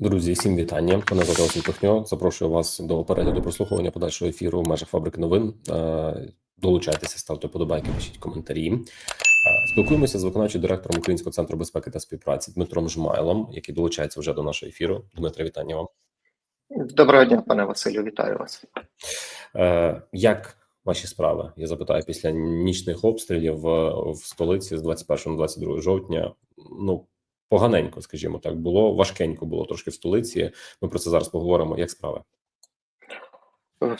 Друзі, всім вітання. Мене звати Василь Пихньо. Запрошую вас до перегляду прослуховування подальшого ефіру в межах фабрики новин. Е, Долучайтеся, ставте подобайки, пишіть коментарі. Е, Спілкуємося з виконавчим директором Українського центру безпеки та співпраці Дмитром Жмайлом, який долучається вже до нашого ефіру. Дмитре, вітання вам. Доброго дня, пане Василю, вітаю вас. Е, Як ваші справи? Я запитаю після нічних обстрілів в, в столиці з 21 на 22 жовтня. Ну поганенько, скажімо так, було важкенько було трошки в столиці. Ми про це зараз поговоримо. Як справи?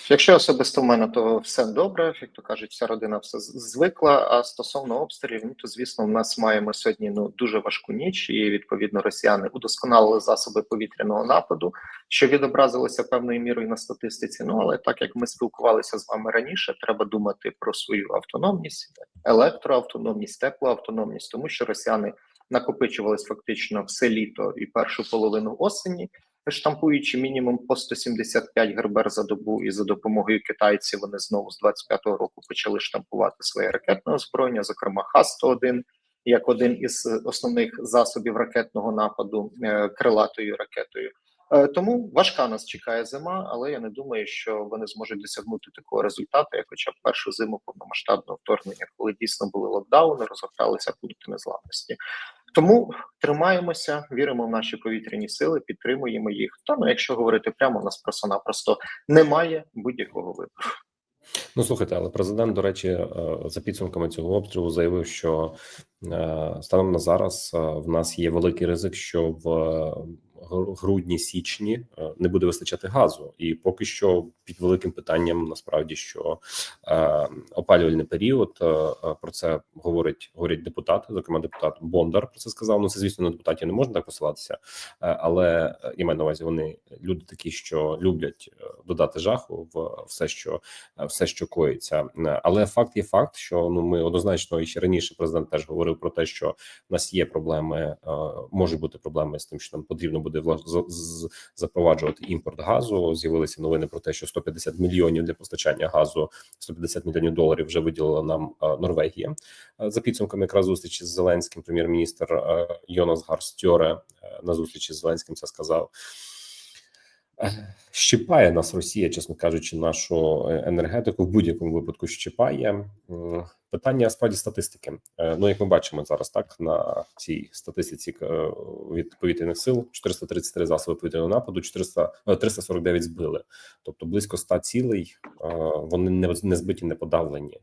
Якщо особисто в мене, то все добре. Як то кажуть, вся родина все звикла. А стосовно обстрілів, ну то звісно, в нас маємо сьогодні ну дуже важку ніч, і відповідно росіяни удосконалили засоби повітряного нападу, що відобразилося певною мірою на статистиці. Ну але так як ми спілкувалися з вами раніше, треба думати про свою автономність, електроавтономність, теплоавтономність, тому що росіяни накопичувались фактично все літо і першу половину осені штампуючи мінімум по 175 гербер за добу, і за допомогою китайців вони знову з 25-го року почали штампувати своє ракетне озброєння, зокрема Х-101, як один із основних засобів ракетного нападу е, крилатою ракетою. Е, Тому важка нас чекає зима, але я не думаю, що вони зможуть досягнути такого результату, як хоча б першу зиму повномасштабного вторгнення, коли дійсно були локдауни, розгорталися пункти незламності. Тому тримаємося, віримо в наші повітряні сили, підтримуємо їх. Та ну, якщо говорити прямо, у нас просто-напросто немає будь-якого вибору. Ну слухайте, але президент, до речі, е, за підсумками цього обстрілу заявив, що е, станом на зараз е, в нас є великий ризик, що в грудні січні е, не буде вистачати газу, і поки що під великим питанням насправді що е, опалювальний період е, е, про це говорить говорять депутати. Зокрема, депутат Бондар про це сказав. Ну це звісно на депутатів не можна так посилатися, е, але е, я маю на увазі, вони люди такі, що люблять додати жаху в все, що все, що коїться. Але факт є факт, що ну ми однозначно і ще раніше президент теж говорив про те, що в нас є проблеми, е, можуть бути проблеми з тим, що нам потрібно буде з- запроваджувати імпорт газу. З'явилися новини про те, що 150 мільйонів для постачання газу, 150 мільйонів доларів вже виділила нам е, Норвегія. Е, За підсумками якраз зустрічі з Зеленським, прем'єр-міністр е, Йонас Гарстьоре на зустрічі з Зеленським це сказав. Щипає нас Росія, чесно кажучи, нашу енергетику в будь-якому випадку щипає. Питання справді статистики. Е, Ну, як ми бачимо зараз, так на цій статистиці е, від повітряних сил 433 засоби повітряного нападу, 400, е, 349 збили. Тобто близько 100 цілей е, вони не, не збиті, не подавлені.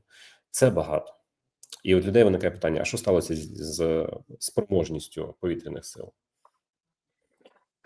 Це багато. І от людей виникає питання: а що сталося з, з спроможністю повітряних сил?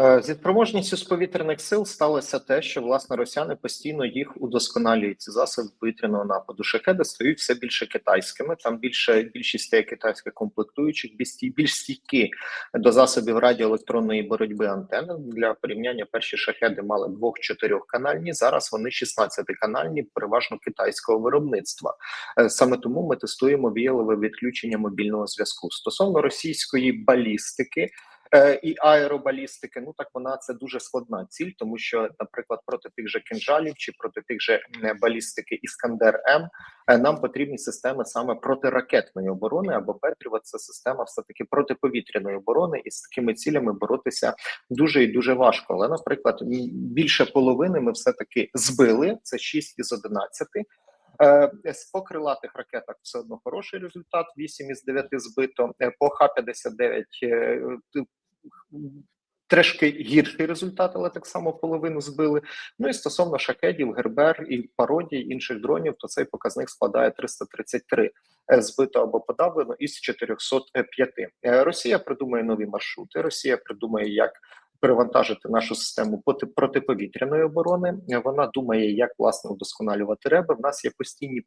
Е, Зі спроможністю з повітряних сил сталося те, що власне росіяни постійно їх удосконалюють. Ці засоби повітряного нападу. Шахеди стають все більше китайськими. Там більше більшість китайських комплектуючих, більш стійкі до засобів радіоелектронної боротьби антени. Для порівняння перші шахеди мали двох-чотирьох канальні. Зараз вони 16 канальні, переважно китайського виробництва. Е, Саме тому ми тестуємо віялове відключення мобільного зв'язку стосовно російської балістики. Е, і аеробалістики, ну так вона це дуже складна ціль, тому що, наприклад, проти тих же кинжалів чи проти тих же балістики Іскандер М е, нам потрібні системи саме протиракетної оборони або Петріва. Це система все таки протиповітряної оборони, і з такими цілями боротися дуже і дуже важко. Але, наприклад, більше половини ми все таки збили. Це 6 із 11. Е, По крилатих ракетах все одно хороший результат. 8 із 9 збито. По Х-59 т- Трешки гірший результат, але так само половину збили. Ну і стосовно шакедів, гербер і пародій інших дронів, то цей показник складає 333 е, збито або подавлено із 405. Е, Росія придумає нові маршрути. Росія придумає, як перевантажити нашу систему проти- протиповітряної оборони. Вона думає, як власне удосконалювати реби. В нас є постійні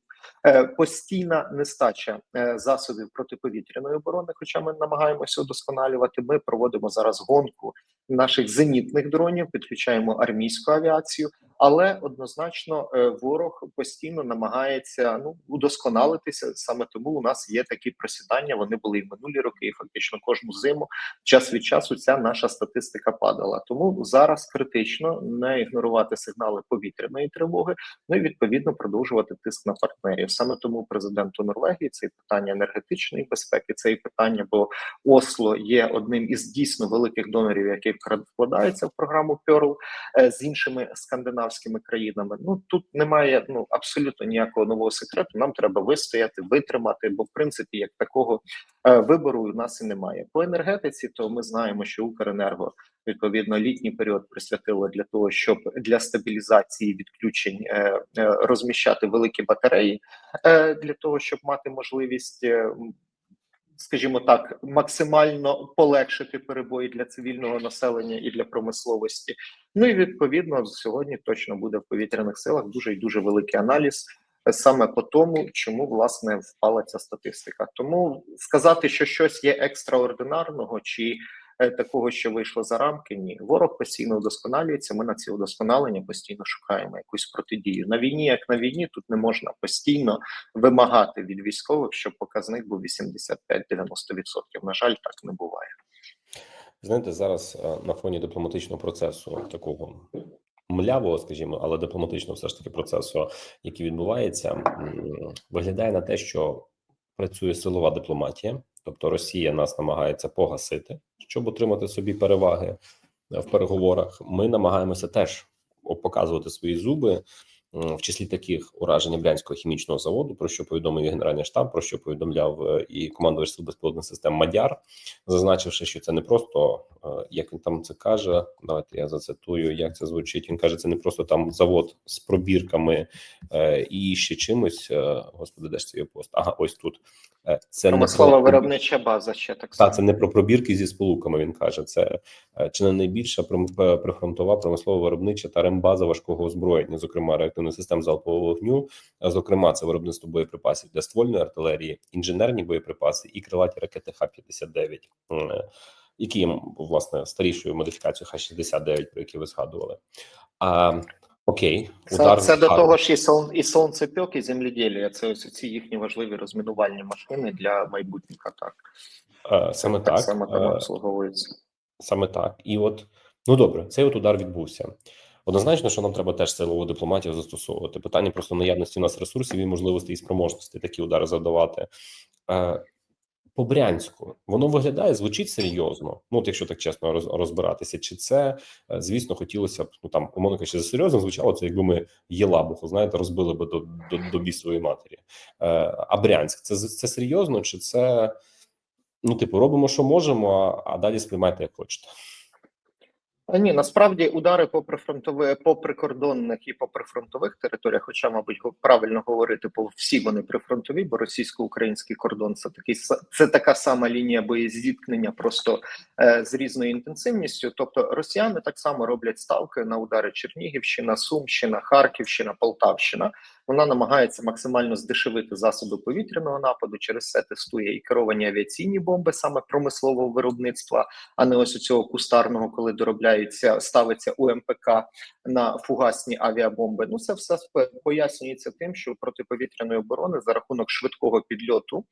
е, постійна нестача е, засобів протиповітряної оборони. Хоча ми намагаємося удосконалювати. Ми проводимо зараз гонку наших зенітних дронів, підключаємо армійську авіацію. Але однозначно е, ворог постійно намагається ну удосконалитися. Саме тому у нас є такі просідання. Вони були і минулі роки, і фактично кожну зиму. Час від часу ця наша статистика падала. Тому зараз критично не ігнорувати сигнали повітряної тривоги. Ну і відповідно продовжувати тиск на партнерів. Саме тому президенту Норвегії це питання енергетичної безпеки, це і питання, бо Осло є одним із дійсно великих донорів, які вкладаються в програму Pearl е, з іншими скандинавськими країнами. Ну тут немає ну абсолютно ніякого нового секрету. Нам треба вистояти, витримати, бо в принципі як такого е, вибору у нас і немає. По енергетиці, то ми знаємо, що Укренерго відповідно літній період присвятило для того, щоб для стабілізації відключень е, е, розміщати великі батареї е, для того, щоб мати можливість. е, Скажімо так, максимально полегшити перебої для цивільного населення і для промисловості. Ну і відповідно сьогодні точно буде в повітряних силах дуже і дуже великий аналіз е, саме по тому, чому власне впала ця статистика. Тому сказати, що щось є екстраординарного чи такого, що вийшло за рамки, ні. Ворог постійно удосконалюється. Ми на ці удосконалення постійно шукаємо якусь протидію. На війні, як на війні, тут не можна постійно вимагати від військових, щоб показник був 85-90%. На жаль, так не буває. Знаєте, зараз е, на фоні дипломатичного процесу такого млявого, скажімо, але дипломатичного все ж таки процесу, який відбувається, виглядає на те, що працює силова дипломатія, тобто Росія нас намагається погасити, щоб отримати собі переваги е, в переговорах. Ми намагаємося теж показувати свої зуби. В числі таких ураження Брянського хімічного заводу, про що повідомив Генеральний штаб, про що повідомляв е, і командувач сил безпілотних систем Мадяр, зазначивши, що це не просто е, як він там це каже. Давайте я зацитую, як це звучить. Він каже, це не просто там завод з пробірками і ще чимось. Господи, де ж це його пост? Ага, ось тут. Е, Це не Промислова про- виробнича база ще так само. та це не про пробірки зі сполуками. Він каже, це е, чи не найбільша пром- прифронтова промислова виробнича та рембаза важкого озброєння, зокрема реактивних систем залпового вогню. Зокрема, це виробництво боєприпасів для ствольної артилерії, інженерні боєприпаси і крилаті ракети Х-59, е, які власне старішою модифікацією Х-69, про які ви згадували. А окей, Це, удар це до того ж і, сон, і сонцепьок, і земледілля. Це ось ці їхні важливі розмінувальні машини для майбутніх атак. е, саме так, так. само там е, обслуговується. Саме так. І от, ну добре, цей от удар відбувся. Однозначно, що нам треба теж силову дипломатію застосовувати. Питання просто наявності у нас ресурсів і можливостей і спроможності такі удари завдавати. По Брянську воно виглядає, звучить серйозно. Ну, от якщо так чесно роз, розбиратися, чи це, е, звісно, хотілося б, ну там, умовно кажучи, за серйозно звучало це, якби ми Єлабуху, знаєте, розбили би до, до, до бісової матері. Е, а Брянськ, це, це серйозно, чи це, ну, типу, робимо, що можемо, а далі сприймайте, як хочете. А ні, насправді удари по прифронтових, по прикордонних і по прифронтових територіях, хоча, мабуть, правильно говорити, по всі вони прифронтові, бо російсько-український кордон це такий це така сама лінія боєзіткнення, просто е, з різною інтенсивністю. Тобто росіяни так само роблять ставки на удари Чернігівщина, Сумщина, Харківщина, Полтавщина. Вона намагається максимально здешевити засоби повітряного нападу. Через це тестує і керовані авіаційні бомби, саме промислового виробництва, а не ось у цього кустарного, коли доробляється, ставиться УМПК на фугасні авіабомби. Ну це все пояснюється тим, що протиповітряної оборони за рахунок швидкого підльоту.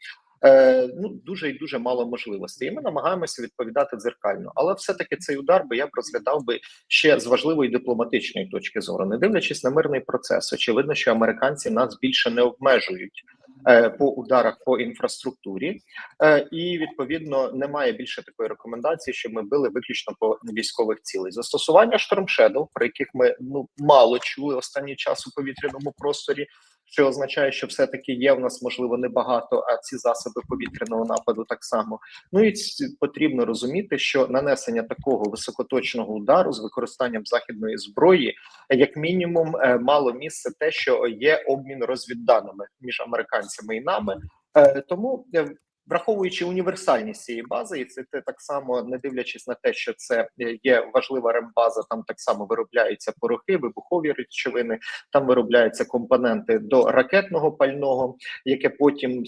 Е, ну дуже і дуже мало можливостей. І ми намагаємося відповідати дзеркально, але все-таки цей удар би я б розглядав би ще з важливої дипломатичної точки зору, не дивлячись на мирний процес. Очевидно, що американці нас більше не обмежують е, по ударах по інфраструктурі, е, і відповідно немає більше такої рекомендації, щоб ми били виключно по військових цілей. Застосування Shadow, про яких ми ну мало чули останній час у повітряному просторі. Що означає, що все-таки є в нас можливо небагато, а ці засоби повітряного нападу так само. Ну і потрібно розуміти, що нанесення такого високоточного удару з використанням західної зброї, як мінімум, е, мало місце те, що є обмін розвідданими між американцями і нами. Е, Тому е, Враховуючи універсальність цієї бази, і це те так само, не дивлячись на те, що це е, є важлива рембаза, там так само виробляються порохи, вибухові речовини, там виробляються компоненти до ракетного пального, яке потім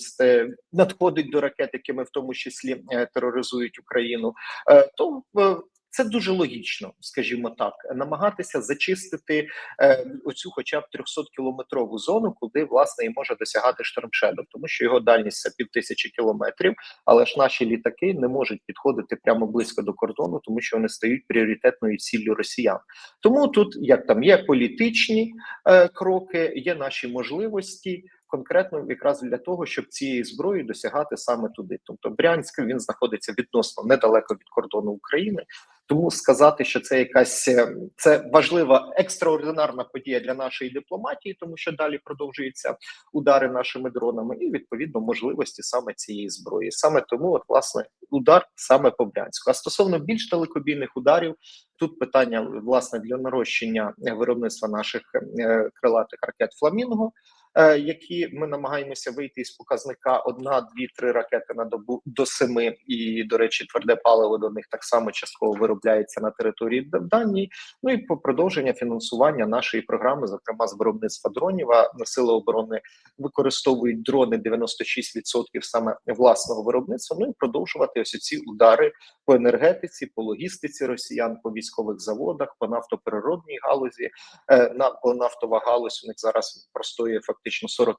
надходить до ракет, якими в тому числі е, тероризують Україну. Е, То е, Це дуже логічно, скажімо так, намагатися зачистити е, оцю, хоча б 300 кілометрову зону, куди власне і може досягати штормшедов, тому що його дальність це півтисячі кілометрів. Але ж наші літаки не можуть підходити прямо близько до кордону, тому що вони стають пріоритетною ціллю росіян. Тому тут як там є політичні е, кроки, є наші можливості. Конкретно якраз для того, щоб цієї зброї досягати саме туди. Тобто Брянськ він знаходиться відносно недалеко від кордону України. Тому сказати, що це якась е, це важлива екстраординарна подія для нашої дипломатії, тому що далі продовжуються удари нашими дронами, і відповідно можливості саме цієї зброї. Саме тому, от власне, удар саме по Брянську. А стосовно більш далекобійних ударів, тут питання власне для нарощення виробництва наших е, крилатих ракет Фламінго. Е, Які ми намагаємося вийти із показника одна, дві, три ракети на добу до семи, і до речі, тверде паливо до них так само частково виробляється на території Данії. Ну і по продовження фінансування нашої програми, зокрема з виробництва дронів. А сили оборони використовують дрони 96% саме власного виробництва. Ну і продовжувати ось ці удари по енергетиці, по логістиці росіян, по військових заводах, по нафтопереробній галузі. Е, на бо нафтова галузь у них зараз простоює фактично 40%,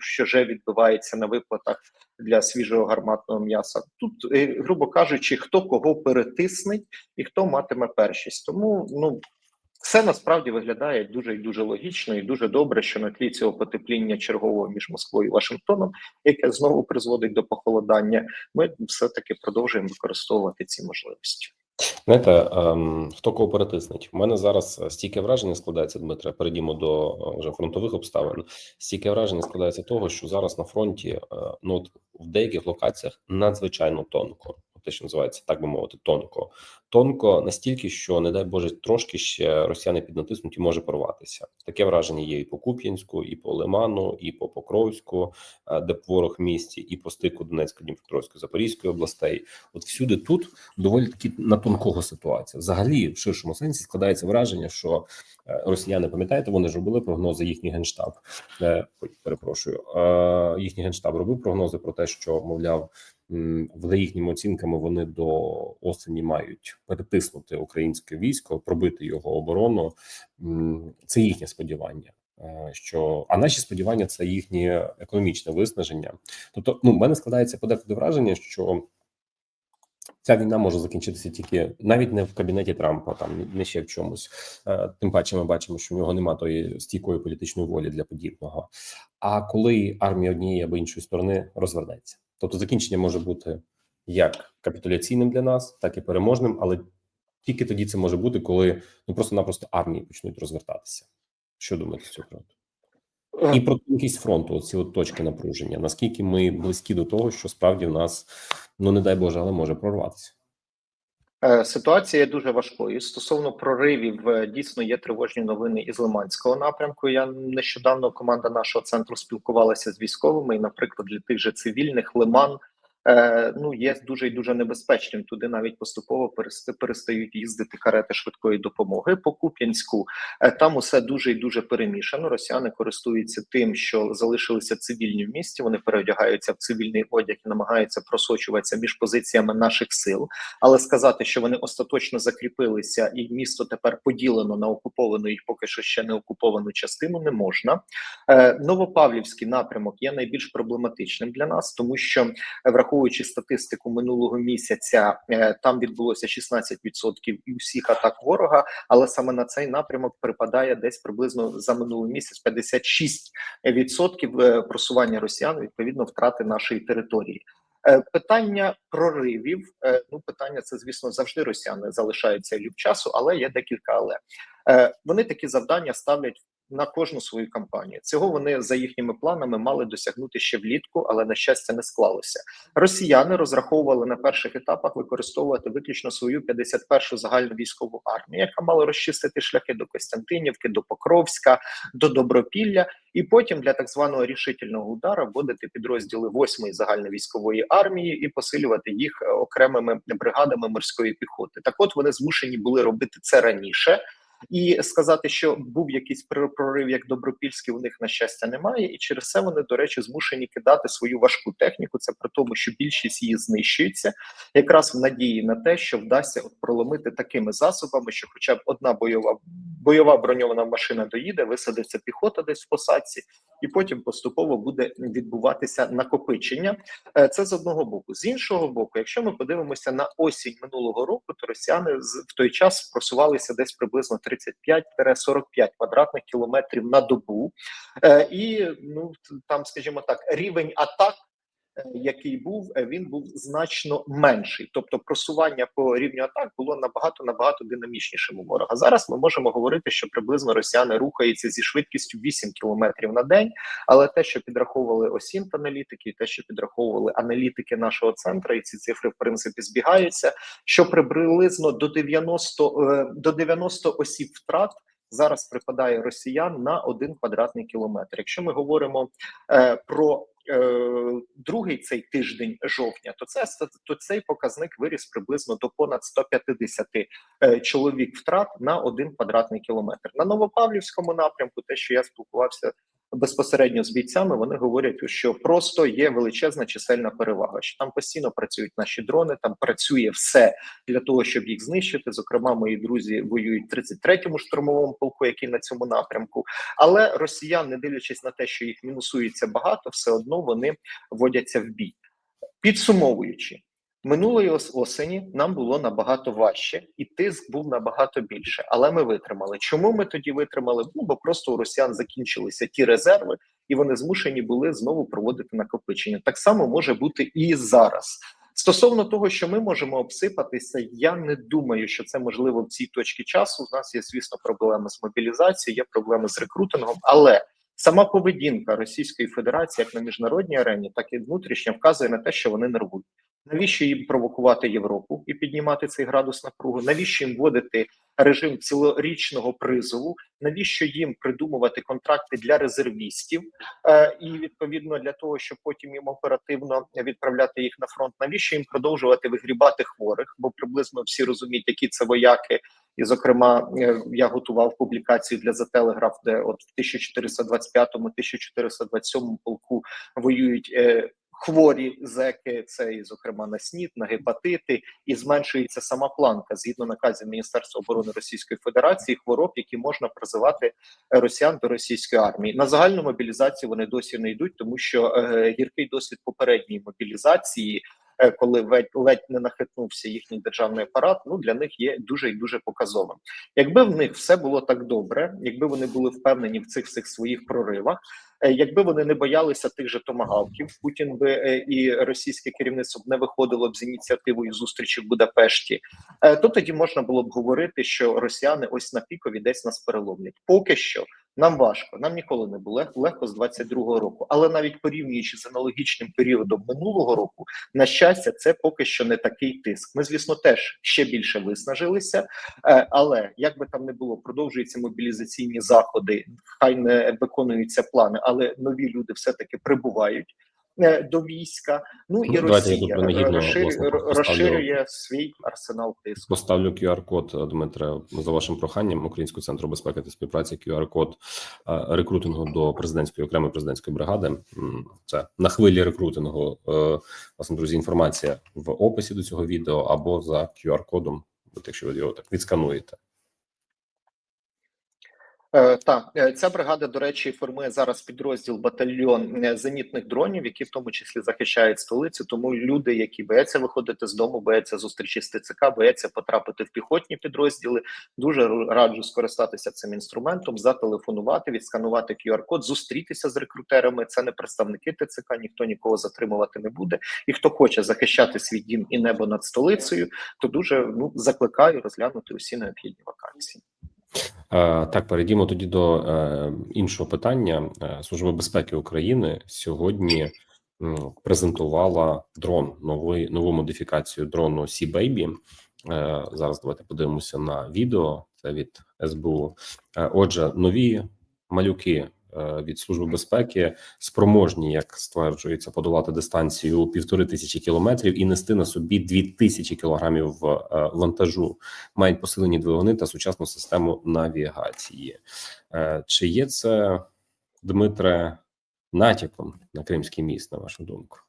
що вже відбувається на виплатах для свіжого гарматного м'яса. Тут, е, грубо кажучи, хто кого перетиснеть і хто матиме першість. Тому ну. Все насправді виглядає дуже і дуже логічно і дуже добре, що на тлі цього потепління чергового між Москвою і Вашингтоном, яке знову призводить до похолодання, ми все таки продовжуємо використовувати ці можливості. Знаєте, ем, хто кого перетиснить? У мене зараз е, стільки враження складається, Дмитре. Перейдімо до е, вже фронтових обставин. Стільки враження складається того, що зараз на фронті е, ну от в деяких локаціях надзвичайно тонко. Те, що називається, так би мовити, тонко. Тонко настільки, що не дай Боже, трошки ще росіяни піднатиснуть і може порватися. Таке враження є і по Куп'янську, і по Лиману, і по Покровську, е, де ворог місті, і по стику Донецької, Дніпропетровської, Запорізької областей. От всюди тут доволі таки на тонкого ситуація. Взагалі, в ширшому сенсі складається враження, що е, росіяни, пам'ятаєте, вони ж робили прогнози. Їхній генштаб е, перепрошую. Їхній генштаб робив прогнози про те, що мовляв. За їхніми оцінками, вони до осені мають перетиснути українське військо, пробити його оборону. Це їхнє сподівання. Е, Що а наші сподівання це їхнє економічне виснаження. Тобто, ну в мене складається подекуди враження, що ця війна може закінчитися тільки навіть не в кабінеті Трампа, там не ще в чомусь. Е, Тим паче, ми бачимо, що в нього немає тої стійкої політичної волі для подібного. А коли армія однієї або іншої сторони розвернеться, тобто закінчення може бути як капітуляційним для нас, так і переможним, але тільки тоді це може бути, коли ну просто-напросто армії почнуть розвертатися. Що думаєте з цього приводу? І про тонкість фронту, оці от точки напруження. Наскільки ми близькі до того, що справді в нас, ну не дай Боже, але може прорватися. Е, Ситуація є дуже важкою. Стосовно проривів, е, дійсно є тривожні новини із Лиманського напрямку. Я нещодавно команда нашого центру спілкувалася з військовими, і, наприклад, для тих же цивільних Лиман. Е, Ну, є дуже і дуже небезпечним. Туди навіть поступово перест- перестають їздити карети швидкої допомоги по Куп'янську. Е, Там усе дуже і дуже перемішано. Росіяни користуються тим, що залишилися цивільні в місті. Вони переодягаються в цивільний одяг і намагаються просочуватися між позиціями наших сил. Але сказати, що вони остаточно закріпилися, і місто тепер поділено на окуповану і поки що ще не окуповану частину, не можна. Е, Новопавлівський напрямок є найбільш проблематичним для нас, тому що е, враховуючи статистику минулого місяця, е, там відбулося 16% і усіх атак ворога. Але саме на цей напрямок припадає десь приблизно за минулий місяць 56% е, просування росіян відповідно втрати нашої території. Е, Питання проривів. Ну, питання це, звісно, завжди росіяни залишаються люб часу, але є декілька але. Вони такі завдання ставлять на кожну свою кампанію. Цього вони за їхніми планами мали досягнути ще влітку, але на щастя не склалося. Росіяни розраховували на перших етапах використовувати виключно свою 51-шу загальну військову армію, яка мала розчистити шляхи до Костянтинівки, до Покровська, до Добропілля, і потім для так званого рішительного удара вводити підрозділи 8-ї загальновійськової армії і посилювати їх е, окремими бригадами морської піхоти. Так, от вони змушені були робити це раніше. І сказати, що був якийсь прор- прорив, як Добропільський, у них на щастя немає, і через це вони, до речі, змушені кидати свою важку техніку. Це при тому, що більшість її знищується, якраз в надії на те, що вдасться проломити такими засобами, що, хоча б одна бойова бойова броньована машина доїде, висадиться піхота десь в посадці, і потім поступово буде відбуватися накопичення. Е, Це з одного боку. З іншого боку, якщо ми подивимося на осінь минулого року, то росіяни в той час просувалися десь приблизно 35-45 квадратних кілометрів на добу, Е, і ну там, скажімо так, рівень атак. Який був, е, він був значно менший, тобто просування по рівню атак було набагато набагато динамічнішим у ворога. Зараз ми можемо говорити, що приблизно росіяни рухаються зі швидкістю 8 кілометрів на день. Але те, що підраховували осінт аналітики, те, що підраховували аналітики нашого центру, і ці цифри в принципі збігаються. Що приблизно до 90, е, до 90 осіб втрат зараз припадає росіян на один квадратний кілометр. Якщо ми говоримо е, про другий цей тиждень жовтня, то це то цей показник виріс приблизно до понад 150 е, чоловік втрат на один квадратний кілометр. На Новопавлівському напрямку, те, що я спілкувався безпосередньо з бійцями, вони говорять, що просто є величезна чисельна перевага. Що там постійно працюють наші дрони, там працює все для того, щоб їх знищити. Зокрема, мої друзі воюють в 33-му штурмовому полку, який на цьому напрямку. Але росіян, не дивлячись на те, що їх мінусується багато, все одно вони вводяться в бій. Підсумовуючи. Минулої осені нам було набагато важче, і тиск був набагато більше. Але ми витримали. Чому ми тоді витримали? Ну бо просто у росіян закінчилися ті резерви, і вони змушені були знову проводити накопичення. Так само може бути і зараз. Стосовно того, що ми можемо обсипатися, я не думаю, що це можливо в цій точці часу. У нас є, звісно, проблеми з мобілізацією, є проблеми з рекрутингом, але сама поведінка Російської Федерації, як на міжнародній арені, так і внутрішня, вказує на те, що вони нервують. Навіщо їм провокувати Європу і піднімати цей градус напруги? Навіщо їм вводити режим цілорічного призову? Навіщо їм придумувати контракти для резервістів? Е, і відповідно для того, щоб потім їм оперативно відправляти їх на фронт? Навіщо їм продовжувати вигрібати хворих? Бо приблизно всі розуміють, які це вояки. І, зокрема, е, я готував публікацію для The Telegraph, де от в 1425-му, 1427-му полку воюють е, хворі зеки, це і зокрема на снід, на гепатити, і зменшується сама планка згідно наказів Міністерства оборони Російської Федерації хвороб, які можна призивати росіян до російської армії. На загальну мобілізацію вони досі не йдуть, тому що е, гіркий досвід попередньої мобілізації. Е, Коли ледь, ледь не нахитнувся їхній державний апарат, ну для них є дуже і дуже показовим. Якби в них все було так добре, якби вони були впевнені в цих всіх своїх проривах, е, якби вони не боялися тих же томагавків, Путін би е, і російське керівництво б не виходило б з ініціативою зустрічі в Будапешті, то тоді можна було б говорити, що росіяни ось на пікові десь нас переломлять. Поки що нам важко, нам ніколи не було легко з 22-го року, але навіть порівнюючи з аналогічним періодом минулого року, на щастя, це поки що не такий тиск. Ми, звісно, теж ще більше виснажилися, е, але як би там не було, продовжуються мобілізаційні заходи, хай не виконуються плани, але нові люди все таки прибувають. Е, До війська, ну і Ну, давайте Росія розширює, розширює свій арсенал тиску. Поставлю QR-код, Дмитре, за вашим проханням Українського центру безпеки та співпраці. QR-код е, рекрутингу до президентської окремої президентської бригади. Це на хвилі рекрутингу. Е, Власне, друзі, інформація в описі до цього відео або за QR-кодом, от якщо ви його так відскануєте. Е, так, е, ця бригада, до речі, формує зараз підрозділ батальйон е, зенітних дронів, які в тому числі захищають столицю. Тому люди, які бояться виходити з дому, бояться зустрічі з ТЦК, бояться потрапити в піхотні підрозділи. Дуже раджу скористатися цим інструментом, зателефонувати, відсканувати QR-код, зустрітися з рекрутерами. Це не представники ТЦК, ніхто нікого затримувати не буде. І хто хоче захищати свій дім і небо над столицею, то дуже ну закликаю розглянути усі необхідні вакансії. Е, Так, перейдімо тоді до е, іншого питання. Е, Служба безпеки України сьогодні презентувала дрон, новий нову модифікацію дрону Sea Baby. Зараз давайте подивимося на відео. Це від СБУ. Отже, нові малюки від служби безпеки спроможні, як стверджується, подолати дистанцію півтори тисячі кілометрів і нести на собі дві тисячі кілограмів е, вантажу, мають посилені двигуни та сучасну систему навігації. Е, Чи є це Дмитре натяком на Кримський міст, на вашу думку?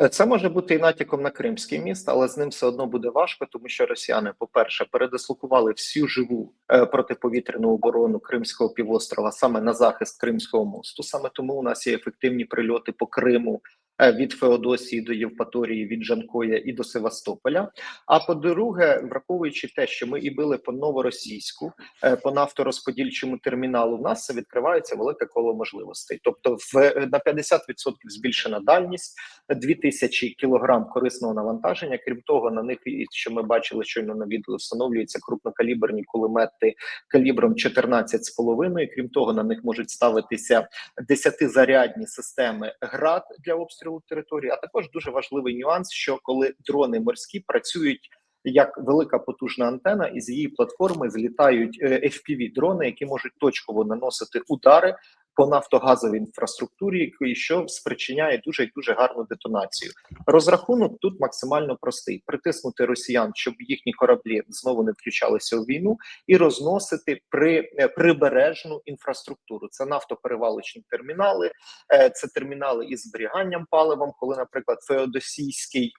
Е, Це може бути і натяком на Кримський міст, але з ним все одно буде важко, тому що росіяни, по-перше, передислокували всю живу е, протиповітряну оборону Кримського півострова саме на захист Кримського мосту. Саме тому у нас є ефективні прильоти по Криму. Е, Від Феодосії до Євпаторії, від Жанкоя і до Севастополя. А по-друге, враховуючи те, що ми і били по новоросійську, е, по нафторозподільчому терміналу, в нас відкривається велике коло можливостей. Тобто, в на 50% збільшена дальність, 2000 кілограм корисного навантаження. Крім того, на них що ми бачили щойно на відео, встановлюються крупнокаліберні кулемети калібром 14,5. Крім того, на них можуть ставитися 10-зарядні системи ГРАД для обстрілу території. А також дуже важливий нюанс, що коли дрони морські працюють. Як велика потужна антена, і з її платформи злітають е, fpv дрони, які можуть точково наносити удари по нафтогазовій інфраструктурі, що спричиняє дуже і дуже гарну детонацію. Розрахунок тут максимально простий: притиснути росіян, щоб їхні кораблі знову не включалися у війну, і розносити при е, прибережну інфраструктуру. Це нафтоперевалочні термінали, е, це термінали із зберіганням паливом, коли, наприклад, Феодосійський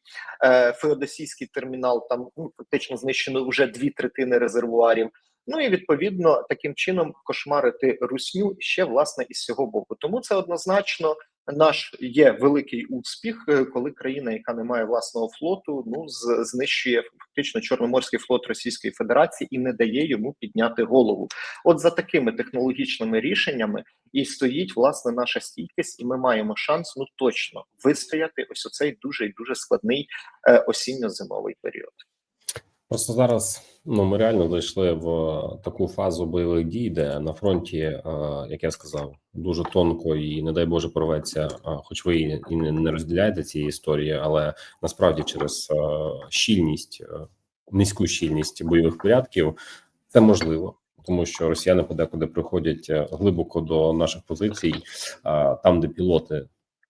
е, Феодосійський термінал там ну, фактично знищено вже дві третини резервуарів. Ну і відповідно таким чином кошмарити русню ще власне із цього боку. Тому це однозначно наш є великий успіх, е, коли країна, яка не має власного флоту, ну знищує фактично чорноморський флот Російської Федерації і не дає йому підняти голову. От за такими технологічними рішеннями і стоїть власне наша стійкість, і ми маємо шанс ну точно вистояти ось оцей дуже і дуже складний е, осінньо-зимовий період. Просто зараз ну ми реально дійшли в таку фазу бойових дій, де на фронті, е, як я сказав, дуже тонко і не дай Боже порветься. е, Хоч ви і не розділяєте цієї історії, але насправді через е, щільність, е, низьку щільність бойових порядків, це можливо. Тому що росіяни подекуди приходять е, глибоко до наших позицій, там, де пілоти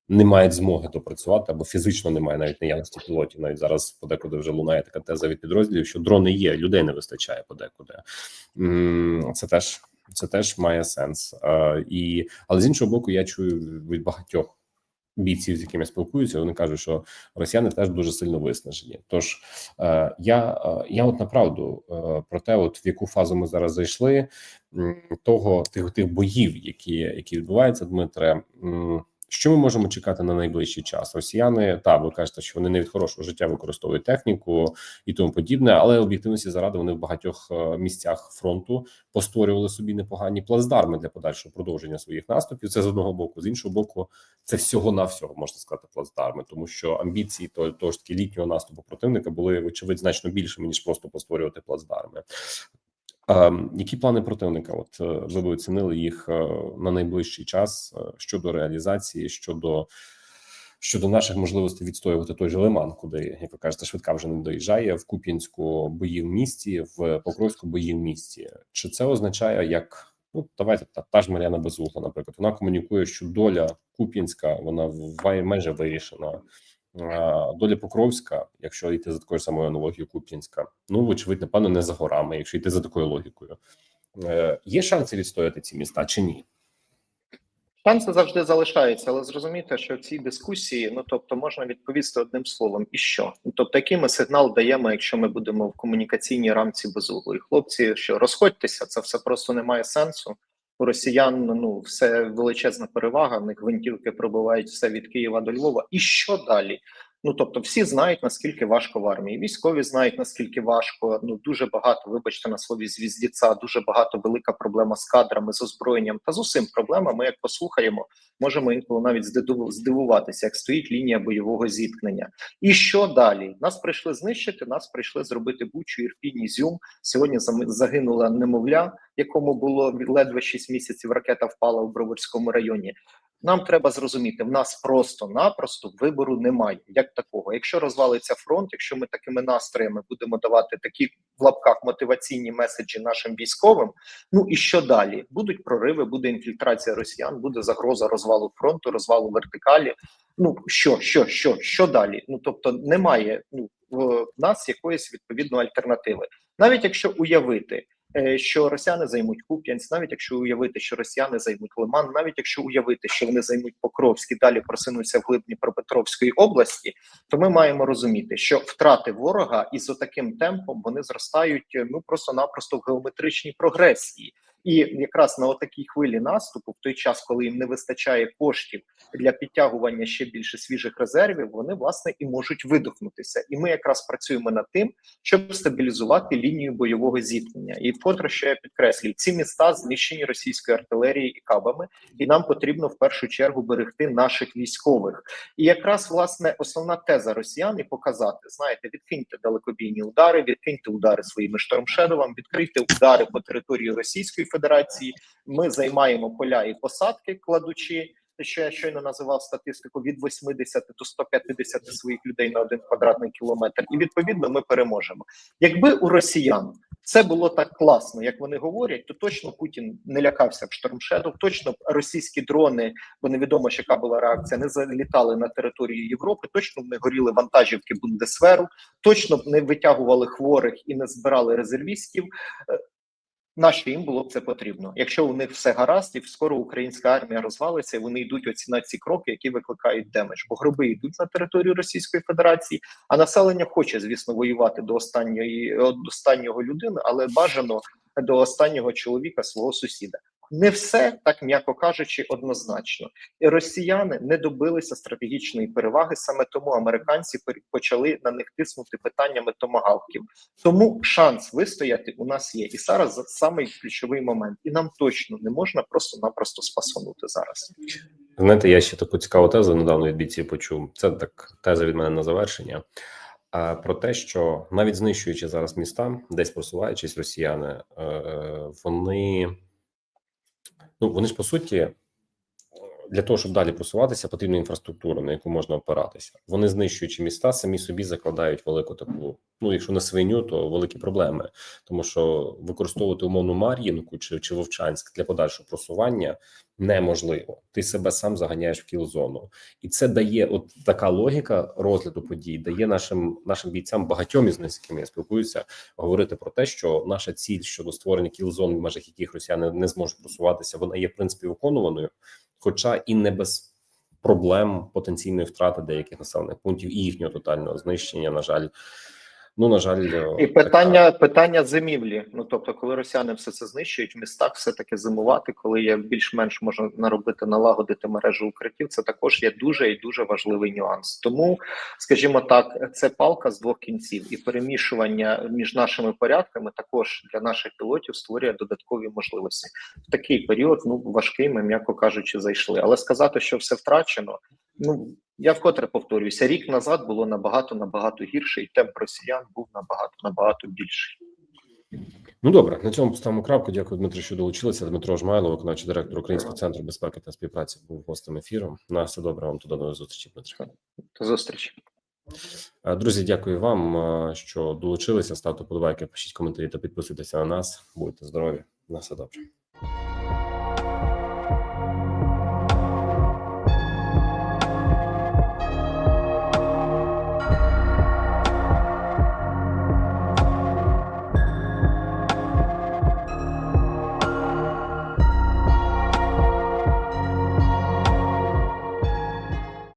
не мають змоги допрацювати або фізично немає навіть наявності пілотів. Навіть зараз подекуди вже лунає така теза від підрозділів, що дрони є, людей не вистачає подекуди. Це теж це теж має сенс. І але з іншого боку, я чую від багатьох бійців, з якими спілкуюся, вони кажуть, що росіяни теж дуже сильно виснажені. Тож е, я, е, я от направду е, про те, от в яку фазу ми зараз зайшли, того тих тих боїв, які, які відбуваються, Дмитре. м, що ми можемо чекати на найближчий час? Росіяни та ви кажете, що вони не від хорошого життя використовують техніку і тому подібне, але об'єктивності заради вони в багатьох е, місцях фронту постворювали собі непогані плацдарми для подальшого продовження своїх наступів. Це з одного боку, з іншого боку, це всього навсього можна сказати плацдарми, тому що амбіції того, того ж таки літнього наступу противника були вочевидь значно більшими ніж просто постворювати плацдарми. Які плани противника? От е, ви б оцінили їх е, на найближчий час е, щодо реалізації, щодо щодо наших можливостей відстоювати той же Лиман, куди як ви кажете, швидка вже не доїжджає в Куп'янську бої в місті, в Покровську бої в місті. Чи це означає як? Ну, давайте та, та ж Мар'яна Безугла, наприклад, вона комунікує, що доля Куп'янська вона майже вирішена. А, Доля Покровська, якщо йти за такою самою аналогією Куп'янська, ну вочевидь, напевно, не за горами, якщо йти за такою логікою. Е, Є шанси відстояти ці міста чи ні? Шанси завжди залишаються, але зрозумійте, що в цій дискусії, ну тобто, можна відповісти одним словом, і що? Ну, тобто, який ми сигнал даємо, якщо ми будемо в комунікаційній рамці без углу? І хлопці, що розходьтеся, це все просто не має сенсу. У росіян ну все величезна перевага. В них гвинтівки пробивають все від Києва до Львова. І що далі? Ну тобто, всі знають наскільки важко в армії. Військові знають наскільки важко. Ну дуже багато, вибачте на слові звіздіця, дуже багато велика проблема з кадрами, з озброєнням та з усім проблема. Ми як послухаємо, можемо інколи навіть здиву- здивуватися, як стоїть лінія бойового зіткнення. І що далі? Нас прийшли знищити, нас прийшли зробити Бучу, Ірпінь, Ізюм. Сьогодні загинула немовля, якому було ледве 6 місяців. Ракета впала в Броварському районі. Нам треба зрозуміти, в нас просто-напросто вибору немає як такого. Якщо розвалиться фронт, якщо ми такими настроями будемо давати такі в лапках мотиваційні меседжі нашим військовим. Ну і що далі? Будуть прориви, буде інфільтрація росіян, буде загроза розвалу фронту, розвалу вертикалі. Ну що, що, що, що далі? Ну тобто немає ну в нас якоїсь відповідної альтернативи, навіть якщо уявити. Е, Що росіяни займуть Куп'янськ, навіть якщо уявити, що росіяни займуть Лиман, навіть якщо уявити, що вони займуть Покровськ і далі просинуться в глибні Пропетровської області, то ми маємо розуміти, що втрати ворога із отаким темпом вони зростають е, ну просто-напросто в геометричній прогресії. І якраз на отакій хвилі наступу, в той час, коли їм не вистачає коштів для підтягування ще більше свіжих резервів, вони власне і можуть видохнутися. І ми якраз працюємо над тим, щоб стабілізувати лінію бойового зіткнення. І вкотре що я підкреслюю, ці міста знищені російською артилерією і кабами, і нам потрібно в першу чергу берегти наших військових. І якраз власне основна теза росіян і показати: знаєте, відкиньте далекобійні удари, відкиньте удари своїми штормшедовами, відкрийте удари по території Російської Федерації. Ми займаємо поля і посадки, кладучи. Що я щойно називав статистику від 80 до 150 своїх людей на один квадратний кілометр, і відповідно ми переможемо. Якби у росіян це було так класно, як вони говорять, то точно Путін не лякався б штормшедов, точно б російські дрони, бо невідомо, ж яка була реакція, не залітали на територію Європи. Точно б не горіли вантажівки Бундесверу, точно б не витягували хворих і не збирали резервістів. Нащо їм було б це потрібно? Якщо у них все гаразд, і скоро українська армія розвалиться, і вони йдуть оці на ці кроки, які викликають демедж. Бо гроби йдуть на територію Російської Федерації, а населення хоче, звісно, воювати до останньої до останнього людини, але бажано до останнього чоловіка свого сусіда. Не все так м'яко кажучи, однозначно, і росіяни не добилися стратегічної переваги. Саме тому американці почали на них тиснути питаннями томагавків. Тому шанс вистояти у нас є, і зараз за- самий ключовий момент. І нам точно не можна просто-напросто спасонути зараз. Знаєте, я ще таку цікаву тезу недавно від бійців почув. Це так теза від мене на завершення. Про те, що навіть знищуючи зараз міста, десь просуваючись росіяни, е, вони ну вони ж по суті. Для того щоб далі просуватися, потрібна інфраструктура, на яку можна опиратися. Вони знищуючи міста, самі собі закладають велику таку. Ну, якщо не свиню, то великі проблеми, тому що використовувати умовну Мар'їнку чи, чи Вовчанськ для подальшого просування неможливо. Ти себе сам заганяєш в кіл-зону, і це дає от така логіка розгляду подій, дає нашим нашим бійцям багатьом із них, я спілкуюся, говорити про те, що наша ціль щодо створення кіл-зон, в межах яких росіяни не зможуть просуватися, вона є в принципі виконуваною, хоча і не без проблем потенційної втрати деяких населених пунктів і їхнього тотального знищення. На жаль, ну на жаль, І питання питання зимівлі. Ну тобто, коли росіяни все це знищують, в містах все таки зимувати, коли є більш-менш можна наробити, налагодити мережу укриттів. Це також є дуже і дуже важливий нюанс. Тому, скажімо так, це палка з двох кінців, і перемішування між нашими порядками також для наших пілотів створює додаткові можливості. В такий період ну важкий, ми м'яко кажучи, зайшли. Але сказати, що все втрачено. Ну я вкотре повторююся, рік назад було набагато набагато гірше, і темп росіян був набагато набагато більший. Ну добре, на цьому поставимо крапку. Дякую, Дмитро, що долучилися. Дмитро Жмайло, виконавчий директор Українського центру безпеки та співпраці, був гостем ефіру. На все добре вам туди нової зустрічі, Дмитро. До зустрічі. Е, Друзі, дякую вам, е, що долучилися. Ставте подобайки, пишіть коментарі та підписуйтеся на нас. Будьте здорові. На все добре.